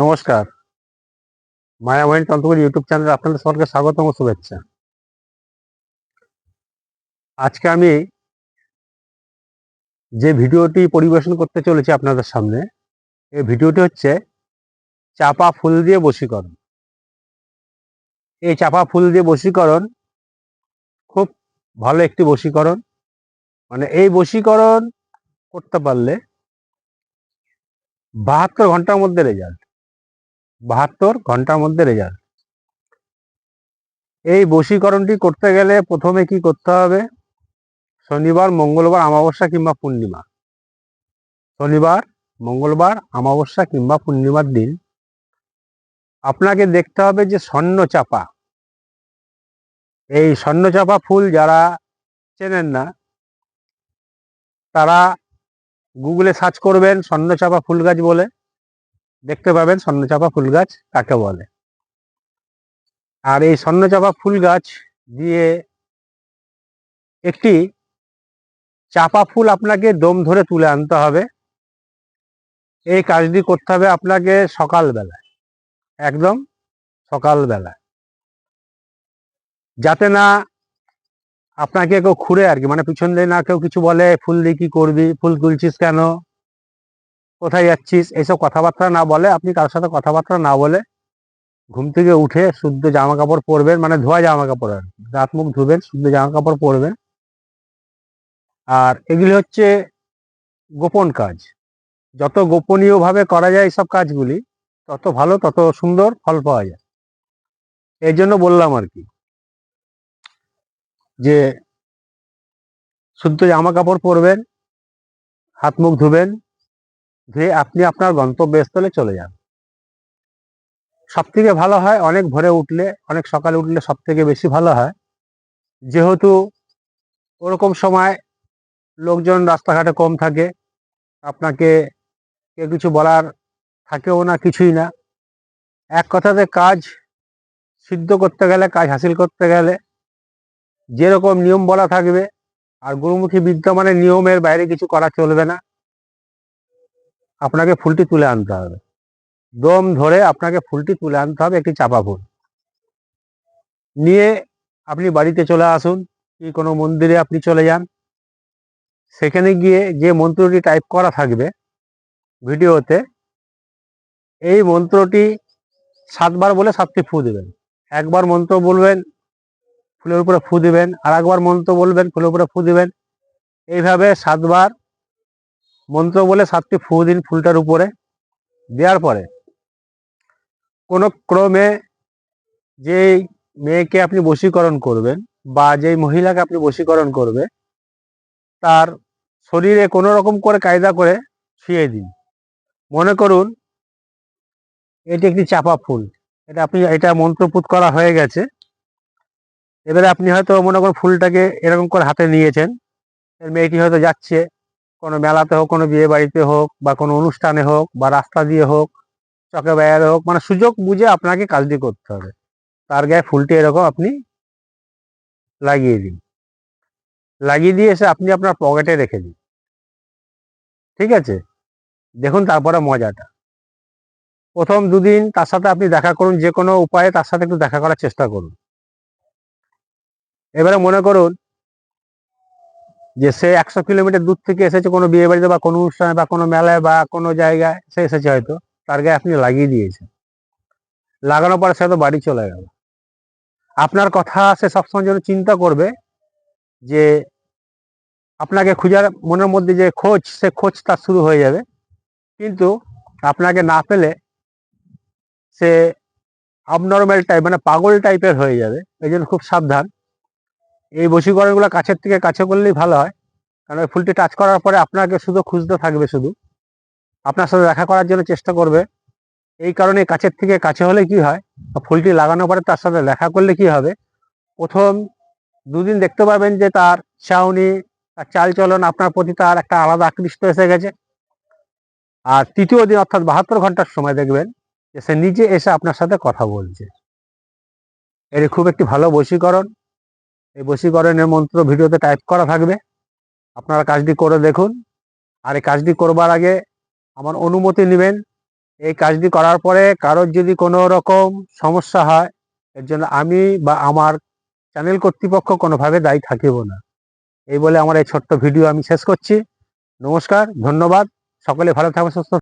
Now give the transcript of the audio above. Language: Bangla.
নমস্কার। মায়ামহিন তন্ত্রগুলি ইউটিউব চ্যানেলে আপনাদের সবাইকে স্বাগতম ও শুভেচ্ছা। আজকে আমি যে ভিডিওটি পরিবেশন করতে চলেছি আপনাদের সামনে, এই ভিডিওটি হচ্ছে চাপা ফুল দিয়ে বশীকরণ। এই চাপা ফুল দিয়ে বশীকরণ খুব ভালো একটি বশীকরণ। মানে এই বশীকরণ করতে পারলে বাহাত্তর ঘণ্টার মধ্যে রেজাল্ট বাহাত্তর ঘণ্টার মধ্যে রেজাল্ট এই বশীকরণটি করতে গেলে প্রথমে কি করতে হবে? শনিবার, মঙ্গলবার, অমাবস্যা কিংবা পূর্ণিমা। শনিবার, মঙ্গলবার, অমাবস্যা কিংবা পূর্ণিমার দিন। আপনাকে দেখতে হবে যে স্বর্ণ চাপা এই স্বর্ণ চাপা ফুল যারা চেনেন না, তারা গুগলে সার্চ করবেন স্বর্ণচাপা ফুল গাছ বলে। দেখতে পাবেন স্বর্ণচাপা ফুল গাছ, কাকে বলে। আর এই স্বর্ণচাপা ফুল গাছ দিয়ে একটি চাপা ফুল আপনাকে দম ধরে তুলে আনতে হবে। এই কাজটি করতে হবে আপনাকে সকালবেলায়, একদম সকালবেলায়। যাতে না আপনাকে কেউ খুঁড়ে আর কি মানে পিছন দিয়ে না কেউ কিছু বলে, ফুল দিয়ে কি করবি? ফুল তুলছিস কেন? কোথায় যাচ্ছিস? এইসব কথাবার্তা না বলে আপনি কারোর সাথে কথাবার্তা না বলে ঘুম থেকে উঠে শুদ্ধ জামা কাপড় পরবেন মানে ধোয়া জামা কাপড় আর। দাঁত মুখ ধুবেন, শুদ্ধ জামা কাপড় পরবেন। আর এগুলি হচ্ছে গোপন কাজ। যত গোপনীয়ভাবে করা যায় এইসব কাজগুলি, তত ভালো, তত সুন্দর ফল পাওয়া যায়। এই জন্য বললাম আর কি, যে শুদ্ধ জামা কাপড় পরবেন, হাত মুখ ধুবেন ধুয়ে আপনি আপনার গন্তব্যস্থলে চলে যান। সব থেকে ভালো হয় অনেক ভোরে উঠলে, অনেক সকালে উঠলে সব থেকে বেশি ভালো হয়। যেহেতু ওরকম সময় লোকজন রাস্তাঘাটে কম থাকে, আপনাকে কেউ কিছু বলার থাকেও না, কিছুই না। এক কথাতে কাজ সিদ্ধ করতে গেলে, কাজ হাসিল করতে গেলে যেরকম নিয়ম বলা থাকবে, আর গুরুমুখী বিদ্যা মানে নিয়মের বাইরে কিছু করা চলবে না। আপনাকে ফুলটি তুলে আনতে হবে। দম ধরে আপনাকে ফুলটি তুলে আনতে হবে একটি চাপা ফুল। নিয়ে আপনি বাড়িতে চলে আসুন, কি কোনো মন্দিরে আপনি চলে যান। সেখানে গিয়ে যে মন্ত্রটি টাইপ করা থাকবে ভিডিওতে, এই মন্ত্রটি সাতবার বলে সাতটি ফু দেবেন। একবার মন্ত্র বলবেন, ফুলের উপরে ফু দিবেন আর একবার মন্ত্র বলবেন, ফুলের উপরে ফু দিবেন। এইভাবে সাতবার মন্ত্র বলে সাতটি ফু দিন ফুলটার উপরে। দেওয়ার পরে কোনো ক্রমে যেই মেয়েকে আপনি বশীকরণ করবেন বা যেই মহিলাকে আপনি বশীকরণ করবে তার শরীরে কোনো রকম করে কায়দা করে শুয়ে দিন। মনে করুন, এটি একটি চাপা ফুল। এটা আপনি, এটা মন্ত্রপুত করা হয়ে গেছে। এবারে আপনি হয়তো মনে করুন ফুলটাকে এরকম করে হাতে নিয়েছেন। মেয়েটি হয়তো যাচ্ছে। কোনো মেলাতে হোক, কোনো বিয়ে বাড়িতে হোক, বা কোনো অনুষ্ঠানে হোক, বা রাস্তা দিয়ে হোক, চকে বেড়াতে হোক মানে সুযোগ বুঝে আপনাকে কাজটি করতে হবে। তার গায়ে ফুলটি এরকম আপনি লাগিয়ে দিন। লাগিয়ে দিয়ে এসে আপনি আপনার পকেটে রেখে দিন। ঠিক আছে? দেখুন তারপরে মজাটা। প্রথম দুদিন তার সাথে আপনি দেখা করুন, যে কোনো উপায়ে তার সাথে একটু দেখা করার চেষ্টা করুন। এবারে মনে করুন যে সে একশো কিলোমিটার দূর থেকে এসেছে কোনো বিয়ে বাড়িতে বা কোনো অনুষ্ঠানে বা কোনো মেলায় বা কোনো জায়গায়, সে এসেছে হয়তো, তার গায়ে আপনি লাগিয়ে দিয়েছেন। লাগানোর পরে সে তো বাড়ি চলে গেল। আপনার কথা সে সবসময় যেন চিন্তা করবে যে আপনাকে খুঁজার মনের মধ্যে যে খোঁজ, সে খোঁজ তার শুরু হয়ে যাবে। কিন্তু আপনাকে না পেলে সে আবনর্মাল টাইপ মানে পাগল টাইপের হয়ে যাবে। এই জন্য খুব সাবধান। এই বশীকরণগুলো কাছের থেকে কাছে করলেই ভালো হয়। কারণ ওই ফুলটি টাচ করার পরে আপনাকে শুধু খুঁজতে থাকবে শুধু। আপনার সাথে দেখা করার জন্য চেষ্টা করবে। এই কারণে কাছের থেকে কাছে হলে কি হয়? ফুলটি লাগানোর পরে তার সাথে দেখা করলে কি হবে? প্রথম দুদিন দেখতে পাবেন যে তার চাউনি তার চালচলন আপনার প্রতি তার একটা আলাদা আকৃষ্ট এসে গেছে। আর তৃতীয় দিন অর্থাৎ বাহাত্তর ঘণ্টার সময় দেখবেন যে সে নিজে এসে আপনার সাথে কথা বলছে। এটি খুব একটি ভালো বশীকরণ। এই বশীকরণের মন্ত্র ভিডিওতে টাইপ করা থাকবে। আপনারা কাজটি করে দেখুন। আর এই কাজটি করবার আগে আমার অনুমতি নেবেন। এই কাজটি করার পরে কারোর যদি কোনো রকম সমস্যা হয়, এর জন্য আমি বা আমার চ্যানেল কর্তৃপক্ষ কোনোভাবে দায়ী থাকিব না। এই বলে আমার এই ছোট্ট ভিডিও আমি শেষ করছি। নমস্কার, ধন্যবাদ। সকলে ভালো থাকবেন, সুস্থ